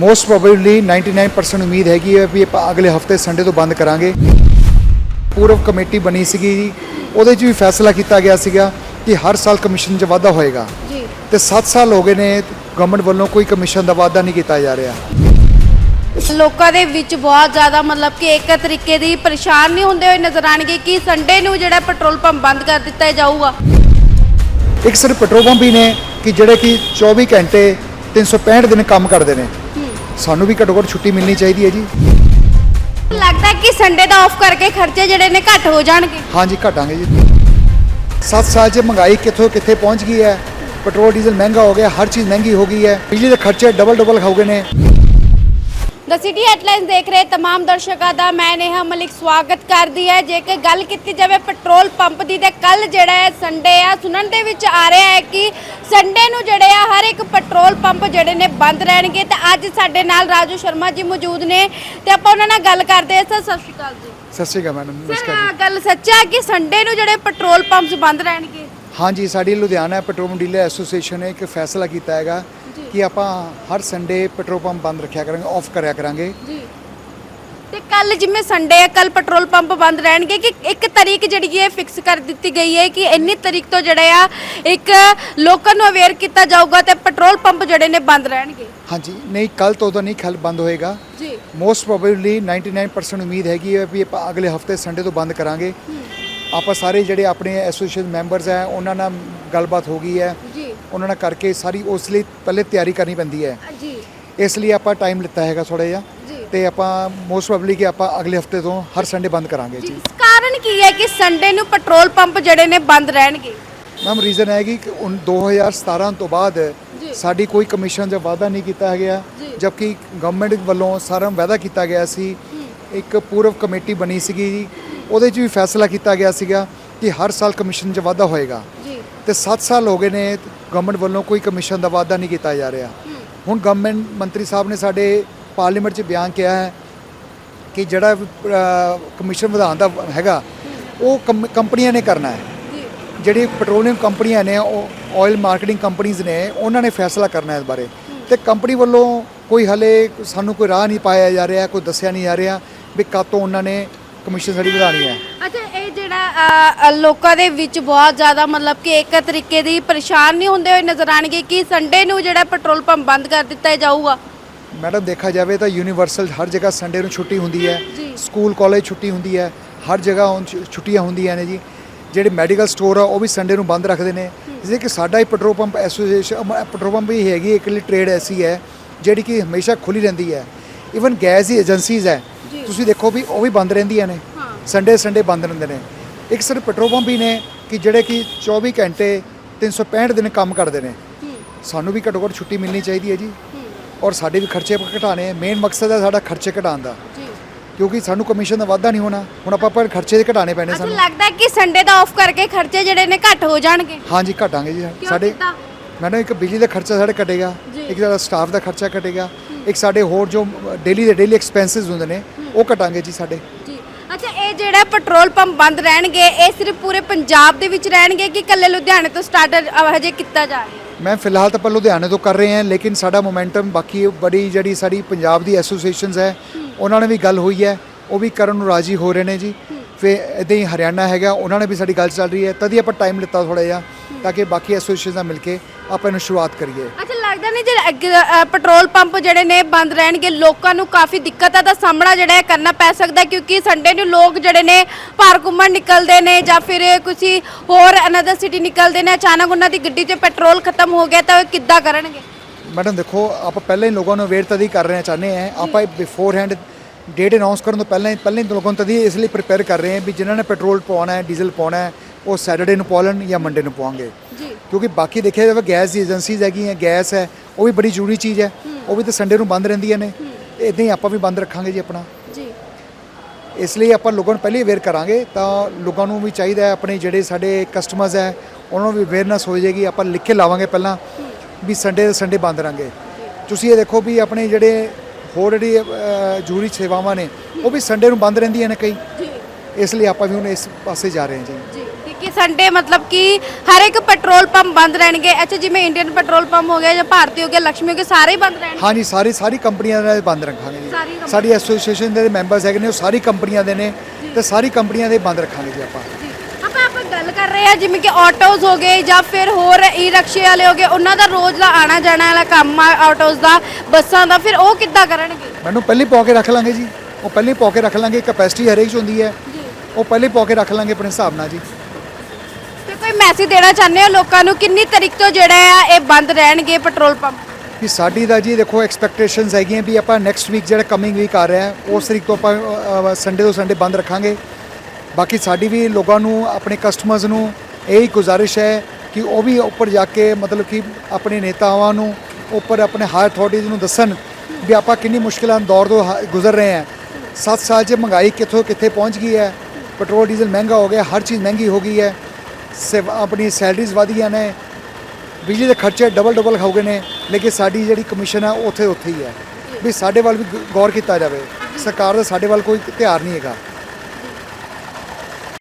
Most probably 99% ਉਮੀਦ ਹੈਗੀ ਹੈ ਵੀ ਆਪਾਂ ਅਗਲੇ ਹਫ਼ਤੇ ਸੰਡੇ ਤੋਂ ਬੰਦ ਕਰਾਂਗੇ। ਪੂਰਵ ਕਮੇਟੀ ਬਣੀ ਸੀਗੀ। ਉਹਦੇ 'ਚ ਵੀ ਫੈਸਲਾ ਕੀਤਾ ਗਿਆ ਸੀਗਾ ਕਿ ਹਰ ਸਾਲ ਕਮਿਸ਼ਨ 'ਚ ਵਾਧਾ ਹੋਏਗਾ। ਜੀ। ਤੇ 7 ਸਾਲ ਹੋ ਗਏ ਨੇ ਗਵਰਨਮੈਂਟ ਵੱਲੋਂ ਕੋਈ ਕਮਿਸ਼ਨ ਦਾ ਵਾਧਾ ਨਹੀਂ ਕੀਤਾ ਜਾ ਰਿਹਾ। ਲੋਕਾਂ ਦੇ ਵਿੱਚ ਬਹੁਤ ਜ਼ਿਆਦਾ ਮਤਲਬ ਕਿ ਇੱਕ ਤਰੀਕੇ ਦੀ ਪਰੇਸ਼ਾਨ ਨਹੀਂ ਹੁੰਦੇ ਹੋਏ ਨਜ਼ਰ ਆਣਗੇ ਕਿ ਸੰਡੇ ਨੂੰ ਜਿਹੜਾ ਪੈਟਰੋਲ ਪੰਪ ਬੰਦ ਕਰ ਦਿੱਤਾ ਜਾਊਗਾ। ਇੱਕ ਸਿਰਫ ਪੈਟਰੋਲ ਪੰਪ ਹੀ ਨੇ ਕਿ ਜਿਹੜੇ ਕਿ 24 ਘੰਟੇ 365 ਦਿਨ ਕੰਮ ਕਰਦੇ ਨੇ। ਸਾਨੂੰ ਵੀ ਘੱਟੋ ਘੱਟ ਛੁੱਟੀ ਮਿਲਣੀ ਚਾਹੀਦੀ ਹੈ ਜੀ। ਲੱਗਦਾ ਹੈ ਕਿ ਸੰਡੇ ਦਾ ਆਫ ਕਰਕੇ ਖਰਚੇ ਜਿਹੜੇ ਨੇ ਘੱਟ ਹੋ ਜਾਣਗੇ। ਹਾਂਜੀ ਘਟਾਂਗੇ ਜੀ। 7 ਸਾਲ 'ਚ ਮਹਿੰਗਾਈ ਕਿੱਥੋਂ ਕਿੱਥੇ ਪਹੁੰਚ ਗਈ ਹੈ? ਪੈਟਰੋਲ ਡੀਜ਼ਲ ਮਹਿੰਗਾ ਹੋ ਗਿਆ ਹਰ ਚੀਜ਼ ਮਹਿੰਗੀ ਹੋ ਗਈ ਹੈ। ਬਿਜਲੀ ਦੇ ਖਰਚੇ ਡਬਲ ਡਬਲ ਹੋ ਗਏ ਨੇ। ਦ ਸਿਟੀ ਹੈਡਲਾਈਨਸ ਦੇਖ ਰਹੇ तमाम ਦਰਸ਼ਕਾਂ ਦਾ ਮੈਂ ਨੇਹਾ ਮਲਿਕ ਸਵਾਗਤ ਕਰਦੀ ਹੈ ਜੇਕਰ ਗੱਲ ਕੀਤੀ ਜਾਵੇ ਪੈਟਰੋਲ ਪੰਪ ਦੀ ਤੇ ਕੱਲ ਜਿਹੜਾ ਹੈ ਸੰਡੇ ਆ ਸੁਣਨ ਦੇ ਵਿੱਚ ਆ ਰਿਹਾ ਹੈ ਕਿ ਸੰਡੇ ਨੂੰ ਜਿਹੜੇ ਆ ਹਰ ਇੱਕ ਪੈਟਰੋਲ ਪੰਪ ਜਿਹੜੇ ਨੇ ਬੰਦ ਰਹਿਣਗੇ ਤੇ ਅੱਜ ਸਾਡੇ ਨਾਲ ਰਾਜੂ ਸ਼ਰਮਾ ਜੀ ਮੌਜੂਦ ਨੇ ਤੇ ਆਪਾਂ ਉਹਨਾਂ ਨਾਲ ਗੱਲ ਕਰਦੇ ਹਾਂ ਸਰ ਸਤਿ ਸ਼੍ਰੀ ਅਕਾਲ ਜੀ ਸਤਿ ਸ਼੍ਰੀ ਅਕਾਲ ਮੈਡਮ ਸਰ ਨਮਸਕਾਰ ਜੀ ਆਹ ਗੱਲ ਸੱਚ ਹੈ ਕਿ ਸੰਡੇ ਨੂੰ ਜਿਹੜੇ ਪੈਟਰੋਲ ਪੰਪਸ ਬੰਦ ਰਹਿਣਗੇ ਹਾਂਜੀ ਸਾਡੀ ਲੁਧਿਆਣਾ ਪੈਟਰੋਲ ਡੀਲਰ ਐਸੋਸੀਏਸ਼ਨ ਨੇ ਇੱਕ ਫੈਸਲਾ ਕੀਤਾ ਹੈਗਾ ਜੀ। ਕਿ ਆਪਾਂ ਹਰ ਸੰਡੇ ਪੈਟਰੋਲ ਪੰਪ ਬੰਦ ਰੱਖਿਆ ਕਰਾਂਗੇ ਆਫ ਕਰਿਆ ਕਰਾਂਗੇ। ਜੀ। ਤੇ ਕੱਲ ਜਿਵੇਂ ਸੰਡੇ ਹੈ ਕੱਲ ਪੈਟਰੋਲ ਪੰਪ ਬੰਦ ਰਹਿਣਗੇ ਕਿ ਇੱਕ ਤਰੀਕ ਜਿਹੜੀ ਹੈ ਫਿਕਸ ਕਰ ਦਿੱਤੀ ਗਈ ਹੈ ਕਿ ਇੰਨੀ ਤਰੀਕ ਤੋਂ ਜਿਹੜਾ ਆ ਇੱਕ ਲੋਕਾਂ ਨੂੰ ਅਵੇਅਰ ਕੀਤਾ ਜਾਊਗਾ ਤੇ ਪੈਟਰੋਲ ਪੰਪ ਜਿਹੜੇ ਨੇ ਬੰਦ ਰਹਿਣਗੇ। ਹਾਂਜੀ ਨਹੀਂ ਕੱਲ ਤੋਂ ਤਾਂ ਨਹੀਂ ਖਲ ਬੰਦ ਹੋਏਗਾ। ਜੀ। ਮੋਸਟ ਪ੍ਰੋਬੇਬਲੀ 99% ਉਮੀਦ ਹੈਗੀ ਹੈ ਵੀ ਆਪਾਂ ਅਗਲੇ ਹਫ਼ਤੇ ਸੰਡੇ ਤੋਂ ਬੰਦ ਕਰਾਂਗੇ। ਆਪਾਂ ਸਾਰੇ ਜਿਹੜੇ ਆਪਣੇ ਐਸੋਸੀਏਸ਼ਨ ਮੈਂਬਰਸ ਹੈ ਉਹਨਾਂ ਨਾਲ ਗੱਲਬਾਤ ਹੋ ਗਈ ਹੈ। ਉਹਨਾਂ ਨਾਲ ਕਰਕੇ ਸਾਰੀ ਉਸ ਲਈ ਪਹਿਲੇ ਤਿਆਰੀ ਕਰਨੀ ਪੈਂਦੀ ਹੈ। ਜੀ। ਇਸ ਲਈ ਆਪਾਂ ਟਾਈਮ ਲਿੱਤਾ ਹੈਗਾ ਥੋੜਾ ਜਿਹਾ। ਜੀ। ਤੇ ਆਪਾਂ ਮੋਸਟ ਪ੍ਰੋਬੇਬਲੀ ਕਿ ਆਪਾਂ ਅਗਲੇ ਹਫ਼ਤੇ ਤੋਂ ਹਰ ਸੰਡੇ ਬੰਦ ਕਰਾਂਗੇ ਜੀ ਜੀ। ਕਾਰਨ ਕੀ ਹੈ ਕਿ ਸੰਡੇ ਨੂੰ ਪੈਟਰੋਲ ਪੰਪ ਜਿਹੜੇ ਨੇ ਬੰਦ ਰਹਿਣਗੇ? ਮੈਮ ਰੀਜ਼ਨ ਹੈ ਕਿ ਉਨ 2017 ਤੋਂ ਬਾਅਦ ਜੀ। ਸਾਡੀ ਕੋਈ ਕਮਿਸ਼ਨ ਦਾ ਵਾਅਦਾ ਨਹੀਂ ਕੀਤਾ ਗਿਆ। ਜੀ। ਜਦਕਿ ਗਵਰਨਮੈਂਟ ਵੱਲੋਂ ਸਾਰਾ ਵਾਅਦਾ ਕੀਤਾ ਗਿਆ ਸੀ। ਇੱਕ ਪੂਰਵ ਕਮੇਟੀ ਬਣੀ ਸੀਗੀ ਜੀ। ਉਹਦੇ 'ਚ ਵੀ ਫੈਸਲਾ ਕੀਤਾ ਗਿਆ ਸੀਗਾ ਕਿ ਹਰ ਸਾਲ ਕਮਿਸ਼ਨ 'ਚ ਵਾਧਾ ਹੋਏਗਾ। ਜੀ। ਤੇ 7 ਸਾਲ ਹੋ ਗਏ ਨੇ ਗਵਰਨਮੈਂਟ ਵੱਲੋਂ ਕੋਈ ਕਮਿਸ਼ਨ ਦਾ ਵਾਅਦਾ ਨਹੀਂ ਕੀਤਾ ਜਾ ਰਿਹਾ। ਹੁਣ ਗਵਰਨਮੈਂਟ ਮੰਤਰੀ ਸਾਹਿਬ ਨੇ ਸਾਡੇ ਪਾਰਲੀਮੈਂਟ 'ਚ ਬਿਆਨ ਕਿਹਾ ਹੈ ਕਿ ਜਿਹੜਾ ਕਮਿਸ਼ਨ ਵਧਾਉਣ ਦਾ ਹੈਗਾ ਉਹ ਕੰਪਨੀਆਂ ਨੇ ਕਰਨਾ ਹੈ। ਜਿਹੜੀ ਪੈਟਰੋਲੀਅਮ ਕੰਪਨੀਆਂ ਨੇ ਉਹ ਆਇਲ ਮਾਰਕੀਟਿੰਗ ਕੰਪਨੀਆਂ ਨੇ ਉਹਨਾਂ ਨੇ ਫੈਸਲਾ ਕਰਨਾ ਹੈ ਇਸ ਬਾਰੇ। ਤੇ ਕੰਪਨੀ ਵੱਲੋਂ ਕੋਈ ਹਲੇ ਸਾਨੂੰ ਕੋਈ ਰਾਹ ਨਹੀਂ ਪਾਇਆ ਜਾ ਰਿਹਾ ਕੋਈ ਦੱਸਿਆ ਨਹੀਂ ਜਾ ਰਿਹਾ ਵੀ ਕਦ ਤੋਂ ਉਹਨਾਂ ਨੇ ਕਮਿਸ਼ਨ ਸਾਡੀ ਵਧਾਣੀ ਹੈ। ਅੱਛਾ ਲੋਕਾਂ ਦੇ ਵਿੱਚ ਬਹੁਤ ਜ਼ਿਆਦਾ ਮਤਲਬ ਕਿ ਇੱਕ ਤਰੀਕੇ ਦੀ ਪਰੇਸ਼ਾਨ ਨਹੀਂ ਹੁੰਦੇ ਹੋਏ ਨਜ਼ਰ ਆਣਗੇ ਕਿ ਸੰਡੇ ਨੂੰ ਜਿਹੜਾ ਪੈਟਰੋਲ ਪੰਪ ਬੰਦ ਕਰ ਦਿੱਤਾ ਜਾਊਗਾ। ਮੈਡਮ ਦੇਖਿਆ ਜਾਵੇ ਤਾਂ ਯੂਨੀਵਰਸਲ ਹਰ ਜਗ੍ਹਾ ਸੰਡੇ ਨੂੰ ਛੁੱਟੀ ਹੁੰਦੀ ਹੈ। ਸਕੂਲ ਕਾਲਜ ਛੁੱਟੀ ਹੁੰਦੀ ਹੈ। ਹਰ ਜਗ੍ਹਾ ਹੁਣ ਛੁ- ਛੁੱਟੀਆਂ ਹੁੰਦੀਆਂ ਨੇ ਜੀ। ਜਿਹੜੇ ਮੈਡੀਕਲ ਸਟੋਰ ਆ ਉਹ ਵੀ ਸੰਡੇ ਨੂੰ ਬੰਦ ਰੱਖਦੇ ਨੇ। ਜਿਵੇਂ ਕਿ ਸਾਡਾ ਹੀ petrol pump association petrol pump ਵੀ ਹੈਗੀ ਇੱਕ ਲਈ ਟ੍ਰੇਡ ਐਸੀ ਹੈ ਜਿਹੜੀ ਕਿ ਹਮੇਸ਼ਾ ਖੁੱਲੀ ਰਹਿੰਦੀ ਹੈ। ਇਵਨ ਗੈਸ ਦੀ ਏਜੰਸੀਜ਼ ਹੈ। ਤੁਸੀਂ ਦੇਖੋ ਵੀ ਉਹ ਵੀ ਬੰਦ ਰਹਿੰਦੀਆਂ ਨੇ। ਸੰਡੇ ਸੰਡੇ ਬੰਦ ਰਹਿੰਦੇ ਨੇ। ਇੱਕ ਸਿਰਫ ਪੈਟਰੋਲ ਪੰਪ ਹੀ ਨੇ ਕਿ ਜਿਹੜੇ ਕਿ 24 ਘੰਟੇ 365 ਦਿਨ ਕੰਮ ਕਰਦੇ ਨੇ। ਸਾਨੂੰ ਵੀ ਘੱਟੋ ਘੱਟ ਛੁੱਟੀ ਮਿਲਣੀ ਚਾਹੀਦੀ ਹੈ ਜੀ। ਔਰ ਸਾਡੇ ਵੀ ਖਰਚੇ ਘਟਾਣੇ ਮੇਨ ਮਕਸਦ ਹੈ ਸਾਡਾ ਖਰਚੇ ਘਟਾਉਣ ਦਾ। ਜੀ। ਕਿਉਂਕਿ ਸਾਨੂੰ ਕਮਿਸ਼ਨ ਦਾ ਵਾਧਾ ਨਹੀਂ ਹੋਣਾ। ਹੁਣ ਆਪਾਂ ਪਰ ਖਰਚੇ ਘਟਾਣੇ ਪੈਣੇ ਸਾਨੂੰ। ਲੱਗਦਾ ਕਿ ਸੰਡੇ ਦਾ ਆਫ ਕਰਕੇ ਖਰਚੇ ਜਿਹੜੇ ਨੇ ਘੱਟ ਹੋ ਜਾਣਗੇ। ਹਾਂਜੀ ਘਟਾਂਗੇ ਜੀ। ਸਾਡੇ? ਮੈਡਮ ਇੱਕ ਬਿਜਲੀ ਦਾ ਖਰਚਾ ਸਾਡੇ ਘਟੇਗਾ। ਇੱਕ ਸਾਡਾ ਸਟਾਫ ਦਾ ਖਰਚਾ ਘਟੇਗਾ। ਇੱਕ ਸਾਡੇ ਹੋਰ ਜੋ ਡੇਲੀ ਦੇ ਡੇਲੀ ਐਕਸਪੈਂਸਸ ਹੁੰਦੇ ਨੇ ਉਹ ਘਟਾਂਗੇ ਜੀ ਸਾਡੇ। ਇਹ ਜਿਹੜਾ ਪੈਟਰੋਲ ਪੰਪ ਬੰਦ ਰਹਿਣਗੇ ਇਹ ਸਿਰਫ ਪੂਰੇ ਪੰਜਾਬ ਦੇ ਵਿੱਚ ਰਹਿਣਗੇ ਕਿ ਇਕੱਲੇ ਲੁਧਿਆਣੇ ਤੋਂ ਸਟਾਰਟ ਹਜੇ ਕੀਤਾ ਜਾ ਰਿਹਾ? ਹੈ ਮੈਂ ਫਿਲਹਾਲ ਤਾਂ ਆਪਾਂ ਲੁਧਿਆਣੇ ਤੋਂ ਕਰ ਰਹੇ ਹਾਂ ਲੇਕਿਨ ਸਾਡਾ ਮੋਮੈਂਟਮ ਬਾਕੀ ਬੜੀ ਜਿਹੜੀ ਸਾਡੀ ਪੰਜਾਬ ਦੀ ਐਸੋਸੀਏਸ਼ਨਸ ਹੈ ਉਹਨਾਂ ਨੇ ਵੀ ਗੱਲ ਹੋਈ ਹੈ ਉਹ ਵੀ ਕਰਨ ਨੂੰ ਰਾਜੀ ਹੋ ਰਹੇ ਨੇ ਜੀ। ਫਿਰ ਇਦਾਂ ਹੀ ਹਰਿਆਣਾ ਹੈਗਾ ਉਹਨਾਂ ਨੇ ਵੀ ਸਾਡੀ ਗੱਲ ਚੱਲ ਰਹੀ ਹੈ ਤਦ ਹੀ ਆਪਾਂ ਟਾਈਮ ਲਿੱਤਾ ਥੋੜਾ ਜਿਹਾ ਤਾਂ ਕਿ ਬਾਕੀ ਐਸੋਸੀਏਸ਼ਨ ਨਾਲ ਮਿਲ ਕੇ ਆਪਾਂ ਇਹਨੂੰ ਸ਼ੁਰੂਆਤ ਕਰੀਏ। ਲੱਗਦਾ ਨਹੀਂ ਜੇ ਪੈਟਰੋਲ ਪੰਪ ਜਿਹੜੇ ਨੇ ਬੰਦ ਰਹਿਣਗੇ ਲੋਕਾਂ ਨੂੰ ਕਾਫੀ ਦਿੱਕਤਾਂ ਦਾ ਸਾਹਮਣਾ ਜਿਹੜਾ ਹੈ ਕਰਨਾ ਪੈ ਸਕਦਾ ਕਿਉਂਕਿ ਸੰਡੇ ਨੂੰ ਲੋਕ ਜਿਹੜੇ ਨੇ ਭਾਰ ਘੁੰਮਣ ਨਿਕਲਦੇ ਨੇ ਜਾਂ ਫਿਰ ਕਿਸੇ ਹੋਰ ਅਨਦਰ ਸਿਟੀ ਨਿਕਲਦੇ ਨੇ ਅਚਾਨਕ ਉਹਨਾਂ ਦੀ ਗੱਡੀ 'ਚ ਪੈਟਰੋਲ ਖਤਮ ਹੋ ਗਿਆ ਤਾਂ ਉਹ ਕਿੱਦਾਂ ਕਰਨਗੇ? ਮੈਡਮ ਦੇਖੋ ਆਪਾਂ ਪਹਿਲਾਂ ਹੀ ਲੋਕਾਂ ਨੂੰ ਅਵੇਅਰ ਹੀ ਕਰ ਰਹੇ ਚਾਹੁੰਦੇ ਹਾਂ ਆਪਾਂ ਬਿਫੋਰ ਹੈਂਡ ਡੇਟ ਅਨਾਉਂਸ ਕਰਨ ਤੋਂ ਪਹਿਲਾਂ ਹੀ ਪਹਿਲਾਂ ਹੀ ਲੋਕਾਂ ਨੂੰ ਤਦ ਇਸ ਲਈ ਪ੍ਰਿਪੇਅਰ ਕਰ ਰਹੇ ਹਾਂ ਵੀ ਜਿਨ੍ਹਾਂ ਨੇ ਪੈਟਰੋਲ ਪਵਾਉਣਾ ਹੈ ਡੀਜ਼ਲ ਪਵਾਉਣਾ ਹੈ ਉਹ ਸੈਟਰਡੇ ਨੂੰ ਪਵਾ ਲੈਣ ਜਾਂ ਮੰਡੇ ਨੂੰ ਜੀ। ਕਿਉਂਕਿ ਬਾਕੀ ਦੇਖਿਆ ਜਾਵੇ ਗੈਸ ਦੀ ਏਜੰਸੀਜ਼ ਹੈਗੀਆਂ ਗੈਸ ਹੈ ਉਹ ਵੀ ਬੜੀ ਜ਼ਰੂਰੀ ਚੀਜ਼ ਹੈ। ਉਹ ਵੀ ਤਾਂ ਸੰਡੇ ਨੂੰ ਬੰਦ ਰਹਿੰਦੀਆਂ ਨੇ। ਇਦਾਂ ਹੀ ਆਪਾਂ ਵੀ ਬੰਦ ਰੱਖਾਂਗੇ ਜੀ ਆਪਣਾ। ਜੀ। ਇਸ ਲਈ ਆਪਾਂ ਲੋਕਾਂ ਨੂੰ ਪਹਿਲੇ ਅਵੇਅਰ ਕਰਾਂਗੇ ਤਾਂ ਲੋਕਾਂ ਨੂੰ ਵੀ ਚਾਹੀਦਾ ਹੈ ਆਪਣੇ ਜਿਹੜੇ ਸਾਡੇ ਕਸਟਮਰਸ ਹੈ ਉਹਨਾਂ ਨੂੰ ਵੀ ਅਵੇਅਰਨੈਸ ਹੋ ਜਾਏਗੀ ਆਪਾਂ ਲਿਖ ਕੇ ਲਾਵਾਂਗੇ ਪਹਿਲਾਂ ਵੀ ਸੰਡੇ ਦੇ ਸੰਡੇ ਬੰਦ ਰਾਂਗੇ ਤੁਸੀਂ ਇਹ ਦੇਖੋ ਵੀ ਆਪਣੇ ਜਿਹੜੇ ਹੋਰ ਜਿਹੜੀ ਜ਼ਰੂਰੀ ਸੇਵਾਵਾਂ ਨੇ ਉਹ ਵੀ ਸੰਡੇ ਨੂੰ ਬੰਦ ਰਹਿੰਦੀਆਂ ਨੇ ਕਈ। ਜੀ। ਇਸ ਲਈ ਆਪਾਂ ਵੀ ਹੁਣ ਇਸ ਪਾਸੇ ਜਾ ਰਹੇ ਹਾਂ ਜੀ। ਕਿ ਸੰਡੇ ਮਤਲਬ ਕਿ ਹਰ ਇੱਕ ਪੈਟਰੋਲ ਪੰਪ ਬੰਦ ਰਹਿਣਗੇ। ਅੱਛਾ ਜਿਵੇਂ ਇੰਡੀਅਨ ਪੈਟਰੋਲ ਪੰਪ ਹੋ ਗਿਆ ਜਾਂ ਭਾਰਤੀ ਹੋ ਗਿਆ ਲక్ష్ਮੀ ਹੋ ਗਿਆ ਸਾਰੇ ਹੀ ਬੰਦ ਰਹਿਣਗੇ। ਹਾਂਜੀ ਸਾਰੀ ਸਾਰੀ ਕੰਪਨੀਆਂ ਦੇ ਬੰਦ ਰੱਖਾਂਗੇ ਸਾਰੀ ਜੀ। ਸਾਡੀ ਐਸੋਸੀਏਸ਼ਨ ਦੇ ਮੈਂਬਰਸ ਹੈਗੇ ਨੇ ਉਹ ਸਾਰੀ ਕੰਪਨੀਆਂ ਦੇ ਨੇ ਤੇ ਸਾਰੀ ਕੰਪਨੀਆਂ ਦੇ ਬੰਦ ਰੱਖਾਂਗੇ ਜੀ ਆਪਾਂ। ਆਪਾਂ ਆਪਾਂ ਗੱਲ ਕਰ ਰਹੇ ਆ ਜਿਵੇਂ ਕਿ ਆਟੋਜ਼ ਹੋ ਗਏ ਜਾਂ ਫਿਰ ਹੋਰ ਈ ਰਿਕਸ਼ੇ ਵਾਲੇ ਹੋ ਗਏ ਉਹਨਾਂ ਦਾ ਰੋਜ਼ ਦਾ ਆਣਾ ਜਾਣਾ ਵਾਲਾ ਕੰਮ ਆ ਆਟੋਜ਼ ਦਾ ਬੱਸਾਂ ਦਾ ਫਿਰ ਉਹ ਕਿੱਦਾਂ ਕਰਨਗੇ? ਮੈਨੂੰ ਪਹਿਲੇ ਪਾ ਕੇ ਰੱਖ ਲਾਂਗੇ ਜੀ। ਉਹ ਪਹਿਲੇ ਪਾ ਕੇ ਰੱਖ ਲਾਂਗੇ ਕੈਪੈਸਿਟੀ ਹਰੇਕ 'ਚ ਹੁੰਦੀ ਹੈ। ਉਹ ਪਹਿਲੇ ਪਾ ਕੇ ਰੱਖ ਲਾਂਗੇ ਆਪਣੇ ਹਿਸਾਬ ਨਾਲ ਜੀ। ਕੋਈ ਮੈਸੇਜ ਦੇਣਾ ਚਾਹੁੰਦੇ ਹੋ ਲੋਕਾਂ ਨੂੰ? ਕਿੰਨੀ ਤਰੀਕ ਤੋਂ ਜਿਹੜਾ ਆ, ਇਹ ਬੰਦ ਰਹਿਣਗੇ ਪੈਟਰੋਲ ਪੰਪ? ਕਿ ਸਾਡੀ ਦਾ ਜੀ ਦੇਖੋ ਐਕਸਪੈਕਟੇਸ਼ਨਸ ਹੈਗੀਆਂ ਵੀ ਆਪਾਂ ਨੈਕਸਟ ਵੀਕ ਜਿਹੜਾ ਕਮਿੰਗ ਵੀਕ ਆ ਰਿਹਾ, ਉਸ ਤਰੀਕ ਤੋਂ ਆਪਾਂ ਸੰਡੇ ਤੋਂ ਸੰਡੇ ਬੰਦ ਰੱਖਾਂਗੇ। ਬਾਕੀ ਸਾਡੀ ਵੀ ਲੋਕਾਂ ਨੂੰ, ਆਪਣੇ ਕਸਟਮਰਸ ਨੂੰ ਇਹ ਹੀ ਗੁਜ਼ਾਰਿਸ਼ ਹੈ ਕਿ ਉਹ ਵੀ ਉੱਪਰ ਜਾ ਕੇ ਮਤਲਬ ਕਿ ਆਪਣੇ ਨੇਤਾਵਾਂ ਨੂੰ ਉੱਪਰ ਆਪਣੇ ਹਾਇਰ ਅਥਾਰਟੀਜ਼ ਨੂੰ ਦੱਸਣ ਵੀ ਆਪਾਂ ਕਿੰਨੀ ਮੁਸ਼ਕਿਲਾਂ ਦੌਰ ਤੋਂ ਹ- ਗੁਜ਼ਰ ਰਹੇ ਹਾਂ। 7 ਸਾਲ 'ਚ ਮਹਿੰਗਾਈ ਕਿੱਥੋਂ ਕਿੱਥੇ ਪਹੁੰਚ ਗਈ ਹੈ? ਪੈਟਰੋਲ, ਡੀਜ਼ਲ ਮਹਿੰਗਾ ਹੋ ਗਿਆ, ਹਰ ਚੀਜ਼ ਮਹਿੰਗੀ ਹੋ ਗਈ ਹੈ। ਸੇਵ- ਆਪਣੀ ਸੈਲਰੀਜ਼ ਵਧ ਗਈਆਂ ਨੇ, ਬਿਜਲੀ ਦੇ ਖਰਚੇ ਡਬਲ ਡਬਲ ਹੋ ਗਏ ਨੇ, ਲੇਕਿਨ ਸਾਡੀ ਜਿਹੜੀ ਕਮਿਸ਼ਨ ਹੈ ਉਹ ਉੱਥੇ ਉੱਥੇ ਹੀ ਹੈ। ਵੀ ਸਾਡੇ ਵੱਲ ਵੀ ਗੌਰ ਕੀਤਾ ਜਾਵੇ। ਸਰਕਾਰ ਦਾ ਸਾਡੇ ਵੱਲ ਕੋਈ ਧਿਆਨ ਨਹੀਂ ਹੈਗਾ।